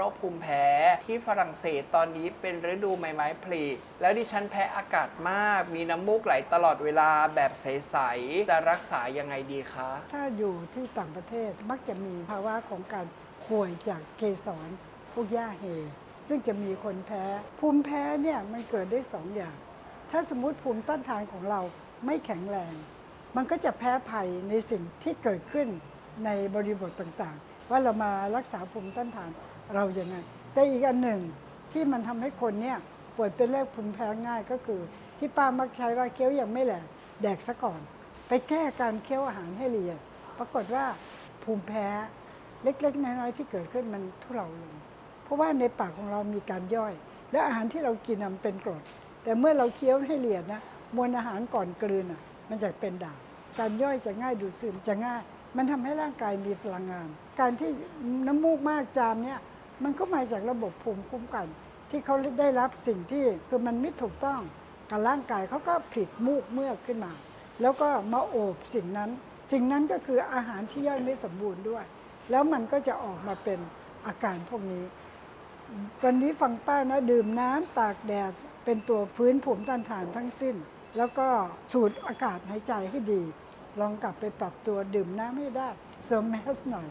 โรคภูมิแพ้ที่ฝรั่งเศสตอนนี้เป็นฤดูใบไม้ผลิแล้วดิฉันแพ้อากาศมาก มีน้ำมูกไหลตลอดเวลาแบบใสๆจะรักษายังไงดีคะ ถ้าอยู่ที่ต่างประเทศมักจะมีภาวะของการป่วยจากเกสรพวกหญ้าเฮ ซึ่งจะมีคนแพ้ ภูมิแพ้เนี่ยมันเกิดได้สองอย่าง ถ้าสมมติภูมิต้านทานของเราไม่แข็งแรง มันก็จะแพ้ภัยในสิ่งที่เกิดขึ้น ในบริบทต่างๆ ว่าเรามารักษาภูมิต้านทานเราอย่างไงแต่อีกอันหนึ่งที่มันทำให้คนเนี่ยป่วยเป็นโรคภูมิแพ้ง่ายก็คือ ที่ป้ามักใช้ว่าเคี้ยวยังไม่แหลกแดกซะก่อน ไปแก้การเคี้ยวอาหารให้ละเอียดปรากฏว่าภูมิแพ้เล็กๆน้อยๆที่เกิดขึ้นมันทุเลาลง เพราะว่าในปากของเรามีการย่อย และอาหารที่เรากินมันเป็นกรด แต่เมื่อเราเคี้ยวให้ละเอียดนะมวลอาหารก่อนกลืนอะมันจะเป็นด่างการย่อยจะง่ายดูดซึมจะง่าย มันทำให้ร่างกายมีพลังงาน การที่น้ำมูกมากจามเนี่ยมันก็มาจากระบบภูมิคุ้มกัน ที่เขาได้รับสิ่งที่คือมันไม่ถูกต้องกับร่างกายเขาก็ผิดมูกเมื่อกขึ้นมา แล้วก็มาโอบสิ่งนั้น สิ่งนั้นก็คืออาหารที่ย่อยไม่สมบูรณ์ด้วย แล้วมันก็จะออกมาเป็นอาการพวกนี้ตอนนี้ฟังป้านะดื่มน้ำตากแดดเป็นตัวฟื้นภูมิต้านทานทั้งสิ้น แล้วก็สูดอากาศหายใจให้ดี ลองกลับไปปรับตัวดื่มน้ำให้ได้สวมแมสหน่อย